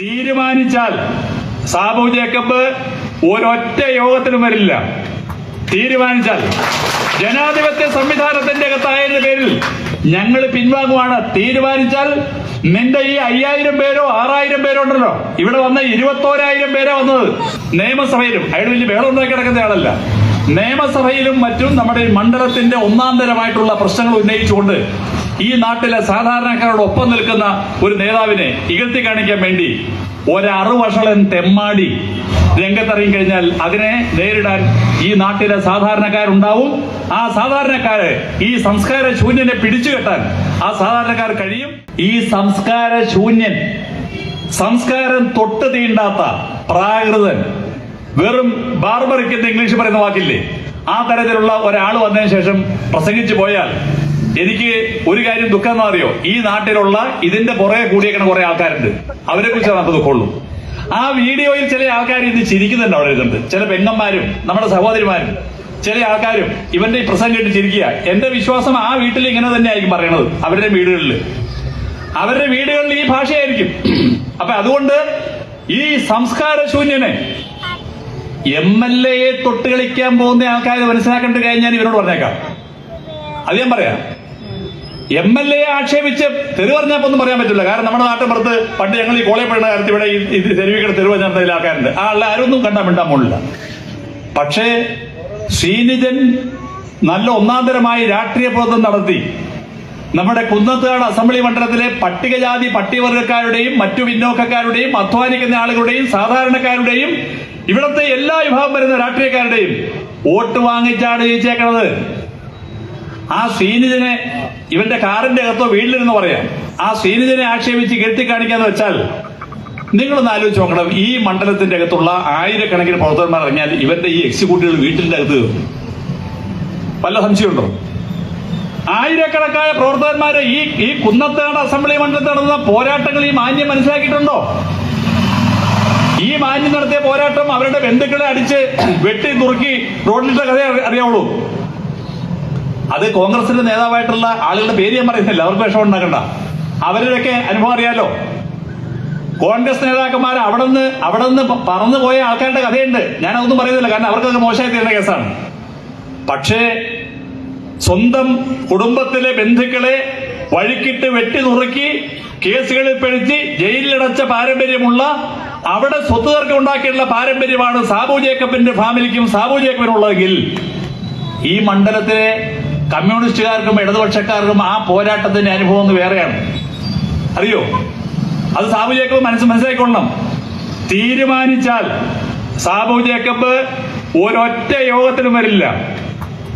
തീരുമാനിച്ചാൽ സാബു ജേക്കബ് ഒരൊറ്റ യോഗത്തിന് വരില്ല. തീരുമാനിച്ചാൽ. ജനാധിപത്യ സംവിധാനത്തിന്റെ അകത്തായതിന്റെ പേരിൽ ഞങ്ങൾ പിൻവാങ്ങുവാണ്. തീരുമാനിച്ചാൽ നിന്റെ ഈ അയ്യായിരം പേരോ ആറായിരം പേരോ ഉണ്ടല്ലോ. ഇവിടെ വന്ന ഇരുപത്തോരായിരം പേരാ വന്നത്. നിയമസഭയിലും. അയാൾ വലിയ വേളം ഉണ്ടാക്കി കിടക്കുന്ന ആളല്ല. നിയമസഭയിലും മറ്റും നമ്മുടെ മണ്ഡലത്തിന്റെ ഒന്നാം തരമായിട്ടുള്ള പ്രശ്നങ്ങൾ ഉന്നയിച്ചുകൊണ്ട് ഈ നാട്ടിലെ സാധാരണക്കാരോട് ഒപ്പം നിൽക്കുന്ന ഒരു നേതാവിനെ ഇകഴ്ത്തി കാണിക്കാൻ വേണ്ടി ഒരറുവഷളൻ തെമ്മാടി രംഗത്തിറങ്ങി കഴിഞ്ഞാൽ അതിനെ നേരിടാൻ ഈ നാട്ടിലെ സാധാരണക്കാരുണ്ടാവും. ആ സാധാരണക്കാര് ഈ സംസ്കാര ശൂന്യനെ പിടിച്ചു കെട്ടാൻ ആ സാധാരണക്കാർ കഴിയും. ഈ സംസ്കാര ശൂന്യൻ സംസ്കാരം തൊട്ട് തീണ്ടാത്ത പ്രാകൃതൻ വെറും ബാർബറിക്ക് എന്ന് ഇംഗ്ലീഷ് പറയുന്ന വാക്കില്ലേ? ആ തരത്തിലുള്ള ഒരാൾ വന്നതിന് ശേഷം പ്രസംഗിച്ചു പോയാൽ എനിക്ക് ഒരു കാര്യം ദുഃഖം എന്ന് അറിയോ? ഈ നാട്ടിലുള്ള ഇതിന്റെ പുറകെ കൂടിയേക്കണ കുറെ ആൾക്കാരുണ്ട്. അവരെ കുറിച്ച് നമുക്ക് ദുഃഖമുള്ളൂ. ആ വീഡിയോയിൽ ചില ആൾക്കാർ ഇന്ന് ചിരിക്കുന്നുണ്ട് അവിടെ ഇരുന്നുണ്ട് ചില പെങ്ങന്മാരും നമ്മുടെ സഹോദരിമാരും ചില ആൾക്കാരും ഇവന്റെ ഈ പ്രസംഗം കേട്ട് ചിരിക്കുക. എന്റെ വിശ്വാസം ആ വീട്ടിൽ ഇങ്ങനെ തന്നെ ആയിരിക്കും പറയണത് അവരുടെ വീടുകളിൽ അവരുടെ വീടുകളിൽ ഈ ഭാഷയായിരിക്കും. അപ്പൊ അതുകൊണ്ട് ഈ സംസ്കാര ശൂന്യനെ എം എൽ എയെ തൊട്ട് കളിക്കാൻ പോകുന്ന ആൾക്കാരെ മനസ്സിലാക്കേണ്ട ഞാൻ ഇവരോട് പറഞ്ഞേക്കാം. അത് ഞാൻ പറയാം. എം എൽ എ ആക്ഷേപിച്ച് തെരുവ് പറഞ്ഞപ്പോ ഒന്നും പറയാൻ പറ്റില്ല. കാരണം നമ്മുടെ നാട്ടിൻ പുറത്ത് പണ്ട് ഞങ്ങൾ ഈ കോളേപ്പെടുന്ന കാര്യത്തിൽ ഇവിടെ ഈ തെരുവിക്കട തെരുവ് പറഞ്ഞ ആൾക്കാരുണ്ട്. ആ ആളെ ആരൊന്നും കണ്ടാൽ മിണ്ടാൻ മുകളില്ല പക്ഷേ ശ്രീനിജൻ നല്ല ഒന്നാന്തരമായി രാഷ്ട്രീയ പ്രവർത്തനം നടത്തി. നമ്മുടെ കുന്നത്തുകാട് അസംബ്ലി മണ്ഡലത്തിലെ പട്ടികജാതി പട്ടികവർഗക്കാരുടെയും മറ്റു പിന്നോക്കക്കാരുടെയും അധ്വാനിക്കുന്ന ആളുകളുടെയും സാധാരണക്കാരുടെയും ഇവിടുത്തെ എല്ലാ വിഭാഗം വരുന്ന രാഷ്ട്രീയക്കാരുടെയും വോട്ട് വാങ്ങിച്ചാണ് ജയിച്ചേക്കണത്. ആ ശ്രീനിജനെ ഇവന്റെ കാറിന്റെ അകത്തോ വീട്ടിലിരുന്ന് പറയാം. ആ ശ്രീനിജനെ ആക്ഷേപിച്ച് കെട്ടി കാണിക്കാന്ന് വെച്ചാൽ നിങ്ങളൊന്ന് ആലോചിച്ച് നോക്കണം. ഈ മണ്ഡലത്തിന്റെ അകത്തുള്ള ആയിരക്കണക്കിന് പ്രവർത്തകന്മാർ ഇറങ്ങിയാൽ ഇവന്റെ ഈ എക്സിക്യൂട്ടീവ് വീട്ടിന്റെ അകത്ത് വല്ല സംശയമുണ്ടോ? ആയിരക്കണക്കായ പ്രവർത്തകന്മാരെ ഈ ഈ കുന്നത്തേട് അസംബ്ലി മണ്ഡലത്തിൽ നടന്ന പോരാട്ടങ്ങൾ ഈ മാന്യം മനസ്സിലാക്കിയിട്ടുണ്ടോ? ഈ മാന്യം നടത്തിയ പോരാട്ടം അവരുടെ ബന്ധുക്കളെ അടിച്ച് വെട്ടി നുറുക്കി റോഡിലിട്ട കഥ അറിയാവുള്ളൂ. അത് കോൺഗ്രസിന്റെ നേതാവായിട്ടുള്ള ആളുകളുടെ പേര് ഞാൻ പറയുന്നില്ല. അവർക്ക് വിഷമം ഉണ്ടാക്കണ്ട. അവരുടെയൊക്കെ അനുഭവം അറിയാലോ. കോൺഗ്രസ് നേതാക്കന്മാർ അവിടെ നിന്ന് അവിടെ നിന്ന് പറന്നു പോയ ആൾക്കാരുടെ കഥയുണ്ട്. ഞാൻ അതൊന്നും പറയുന്നില്ല. കാരണം അവർക്കൊക്കെ മോശമായി തീരുന്ന കേസാണ്. പക്ഷേ സ്വന്തം കുടുംബത്തിലെ ബന്ധുക്കളെ വഴിക്കിട്ട് വെട്ടി നുറുക്കി കേസുകളിൽ പെടുത്തി ജയിലിലടച്ച പാരമ്പര്യമുള്ള അവിടെ സ്വത്ത് തർക്കം ഉണ്ടാക്കിയിട്ടുള്ള പാരമ്പര്യമാണ് സാബു ജേക്കബിന്റെ ഫാമിലിക്കും സാബു ജേക്കബിനുള്ളതെങ്കിൽ ഈ മണ്ഡലത്തിലെ കമ്മ്യൂണിസ്റ്റുകാർക്കും ഇടതുപക്ഷക്കാർക്കും ആ പോരാട്ടത്തിന്റെ അനുഭവം ഒന്ന് വേറെയാണ്. അറിയോ? അത് സാബു ജേക്കബ് മനസ്സ് മനസ്സിലാക്കിക്കൊള്ളണം തീരുമാനിച്ചാൽ സാബു ജേക്കബ് ഒരൊറ്റ യോഗത്തിനും വരില്ല.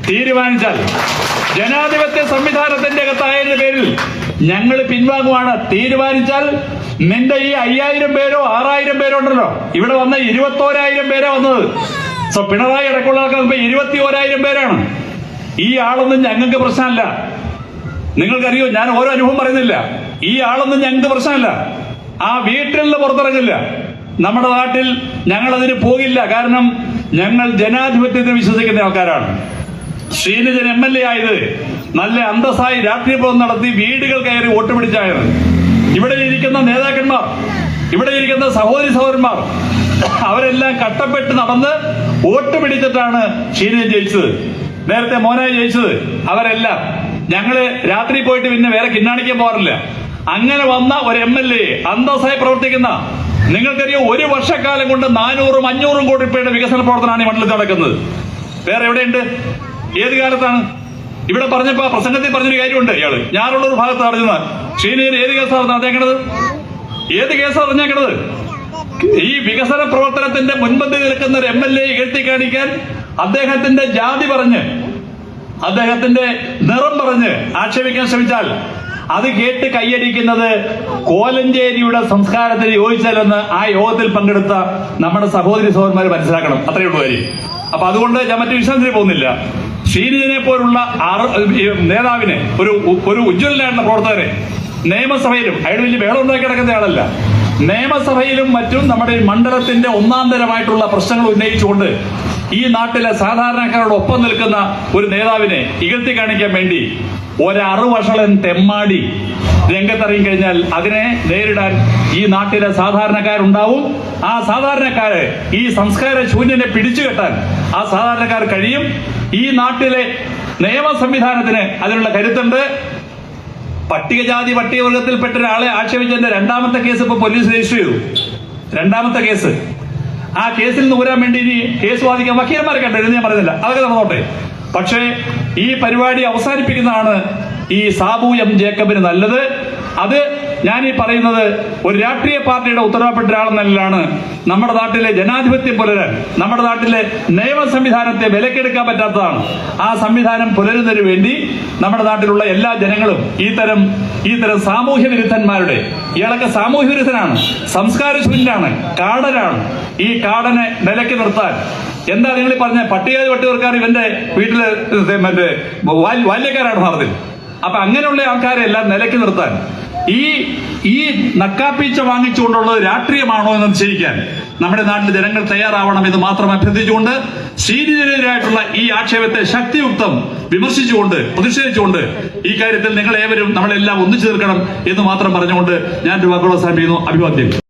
തീരുമാനിച്ചാൽ. ജനാധിപത്യ സംവിധാനത്തിന്റെ അകത്തായതിന്റെ പേരിൽ ഞങ്ങൾ പിൻവാങ്ങുവാണ്. തീരുമാനിച്ചാൽ നിന്റെ ഈ അയ്യായിരം പേരോ ആറായിരം പേരോ ഉണ്ടല്ലോ. ഇവിടെ വന്ന ഇരുപത്തോരായിരം പേരാ വന്നത്. സോ പിണറായി അടക്കമുള്ള ആൾക്കാർ ഇരുപത്തി ഓരായിരം പേരാണ്. ഈ ആളൊന്നും ഞങ്ങൾക്ക് പ്രശ്നമല്ല. നിങ്ങൾക്കറിയോ ഞാൻ ഓരോ അനുഭവം പറയുന്നില്ല. ഈ ആളൊന്നും ഞങ്ങൾക്ക് പ്രശ്നമല്ല. ആ വീട്ടിൽ നിന്ന് പുറത്തിറങ്ങില്ല. നമ്മുടെ നാട്ടിൽ ഞങ്ങൾ അതിന് പോകില്ല. കാരണം ഞങ്ങൾ ജനാധിപത്യത്തിന് വിശ്വസിക്കുന്ന ആൾക്കാരാണ്. ശ്രീനിജൻ എം എൽ എ ആയത് നല്ല അന്തസ്സായി രാഷ്ട്രീയ പ്രവർത്തനം നടത്തി വീടുകൾ കയറി വോട്ട് പിടിച്ചായത് ഇവിടെ ഇരിക്കുന്ന നേതാക്കന്മാർ ഇവിടെ ഇരിക്കുന്ന സഹോദരി സഹോദരന്മാർ അവരെല്ലാം കട്ടപ്പെട്ട് നടന്ന് വോട്ട് പിടിച്ചിട്ടാണ് ശ്രീനിജൻ ജയിച്ചത് നേരത്തെ മോനായി ജയിച്ചത് അവരെല്ലാം. ഞങ്ങൾ രാത്രി പോയിട്ട് പിന്നെ വേറെ കിന്നാണിക്കാൻ പോകാറില്ല. അങ്ങനെ വന്ന ഒരു എം എൽ എ അന്തസ്സായി പ്രവർത്തിക്കുന്ന നിങ്ങൾക്കറിയാം ഒരു വർഷക്കാലം കൊണ്ട് നാനൂറും അഞ്ഞൂറും കോടി രൂപയുടെ വികസന പ്രവർത്തനമാണ് ഈ മണ്ഡലത്തിൽ നടക്കുന്നത്. വേറെ എവിടെയുണ്ട്? ഏത് കാലത്താണ്? ഇവിടെ പറഞ്ഞപ്പോ പ്രസംഗത്തിൽ പറഞ്ഞൊരു കാര്യമുണ്ട് ഇയാൾ. ഒരു ഭാഗത്ത് അറിഞ്ഞത് ഷീനയിൽ ഏത് കേസാണ് നടന്നേക്കണത്? ഏത് കേസാണ് അറിഞ്ഞേക്കണത് ഈ വികസന പ്രവർത്തനത്തിന്റെ മുൻപന്തി നിൽക്കുന്ന ഒരു എം എൽ എ കാണിക്കാൻ അദ്ദേഹത്തിന്റെ ജാതി പറഞ്ഞ് അദ്ദേഹത്തിന്റെ നിറം പറഞ്ഞ് ആക്ഷേപിക്കാൻ ശ്രമിച്ചാൽ അത് കേട്ട് കൈയടിക്കുന്നത് കോലഞ്ചേരിയുടെ സംസ്കാരത്തിന് യോജിച്ചാലെന്ന് ആ യോഗത്തിൽ പങ്കെടുത്ത നമ്മുടെ സഹോദരി സഹോദരന്മാർ മനസ്സിലാക്കണം. അത്രയേ ഉള്ളൂ കാര്യം. അപ്പൊ അതുകൊണ്ട് ഞാൻ മറ്റു വിശ്വാസത്തിന് പോകുന്നില്ല. ശ്രീനിജനെ പോലുള്ള നേതാവിനെ ഒരു ഒരു ഉജ്ജ്വലനായിട്ടുള്ള പ്രവർത്തകരെ നിയമസഭയിലും അയാൾ വലിയ വേളം ഉണ്ടാക്കി കിടക്കുന്ന ആളല്ല. നിയമസഭയിലും മറ്റും നമ്മുടെ മണ്ഡലത്തിന്റെ ഒന്നാം തരമായിട്ടുള്ള പ്രശ്നങ്ങൾ ഉന്നയിച്ചുകൊണ്ട് ഈ നാട്ടിലെ സാധാരണക്കാരോട് ഒപ്പം നിൽക്കുന്ന ഒരു നേതാവിനെ ഇകഴ്ത്തി കാണിക്കാൻ വേണ്ടി ഒരറുവഷളൻ തെമ്മാടി രംഗത്തിറങ്ങി കഴിഞ്ഞാൽ അതിനെ നേരിടാൻ ഈ നാട്ടിലെ സാധാരണക്കാരുണ്ടാവും. ആ സാധാരണക്കാരെ ഈ സംസ്കാര ശൂന്യനെ പിടിച്ചു കെട്ടാൻ ആ സാധാരണക്കാർ കഴിയും. ഈ നാട്ടിലെ നിയമ സംവിധാനത്തിന് അതിനുള്ള കരുത്തുണ്ട്. പട്ടികജാതി പട്ടികവർഗത്തിൽപ്പെട്ട ഒരാളെ ആക്ഷേപിച്ചതിന്റെ രണ്ടാമത്തെ കേസ് ഇപ്പൊ പോലീസ് രജിസ്റ്റർ ചെയ്തു. രണ്ടാമത്തെ കേസ്. ആ കേസിൽ നിന്ന് ഊരാൻ വേണ്ടി ഇനി കേസ് വാദിക്കാൻ വക്കീലന്മാരെ കണ്ടിരുന്നു ഞാൻ പറയുന്നില്ല അതൊക്കെ നടന്നോട്ടെ പക്ഷേ ഈ പരിപാടി അവസാനിപ്പിക്കുന്നതാണ് ഈ സാബു എം ജേക്കബിന് നല്ലത്. അത് ഞാൻ ഈ പറയുന്നത് ഒരു രാഷ്ട്രീയ പാർട്ടിയുടെ ഉത്തരവാദപ്പെട്ട ഒരാളെന്നല്ലാണ് നമ്മുടെ നാട്ടിലെ ജനാധിപത്യം പുലരാൻ നമ്മുടെ നാട്ടിലെ നിയമ സംവിധാനത്തെ വിലക്കെടുക്കാൻ പറ്റാത്തതാണ്. ആ സംവിധാനം പുലരുന്നതിന് വേണ്ടി നമ്മുടെ നാട്ടിലുള്ള എല്ലാ ജനങ്ങളും ഈ തരം ഈ തരം സാമൂഹ്യ വിരുദ്ധന്മാരുടെ ഇയാളൊക്കെ സാമൂഹ്യ വിരുദ്ധനാണ് സംസ്കാര ശൂന്യനാണ് കാടനാണ് ഈ കാടനെ നിലയ്ക്ക് നിർത്താൻ. എന്താ നിങ്ങൾ പറഞ്ഞ പട്ടികജാതി പട്ടികവർക്കാർ ഇവന്റെ വീട്ടിൽ മറ്റേ ബാല്യ- ബാല്യക്കാരാണ് ഭാരതത്തിൽ അപ്പൊ അങ്ങനെയുള്ള ആൾക്കാരെ എല്ലാം നിലയ്ക്ക് നിർത്താൻ. ഈ ഈ നക്കാപ്പീച്ച വാങ്ങിച്ചുകൊണ്ടുള്ളത് രാഷ്ട്രീയമാണോ എന്ന് നിശ്ചയിക്കാൻ നമ്മുടെ നാട്ടിലെ ജനങ്ങൾ തയ്യാറാവണം എന്ന് മാത്രം അഭ്യർത്ഥിച്ചുകൊണ്ട് സീനിയറിനെതിരായിട്ടുള്ള ഈ ആക്ഷേപത്തെ ശക്തിയുക്തം വിമർശിച്ചുകൊണ്ട് പ്രതിഷേധിച്ചുകൊണ്ട് ഈ കാര്യത്തിൽ നിങ്ങൾ ഏവരും നമ്മളെല്ലാം ഒന്നിച്ചു തീർക്കണം എന്ന് മാത്രം പറഞ്ഞുകൊണ്ട് ഞാൻ വാക്കുകൾ അവസാനിപ്പിക്കുന്നു അഭിവാദ്യം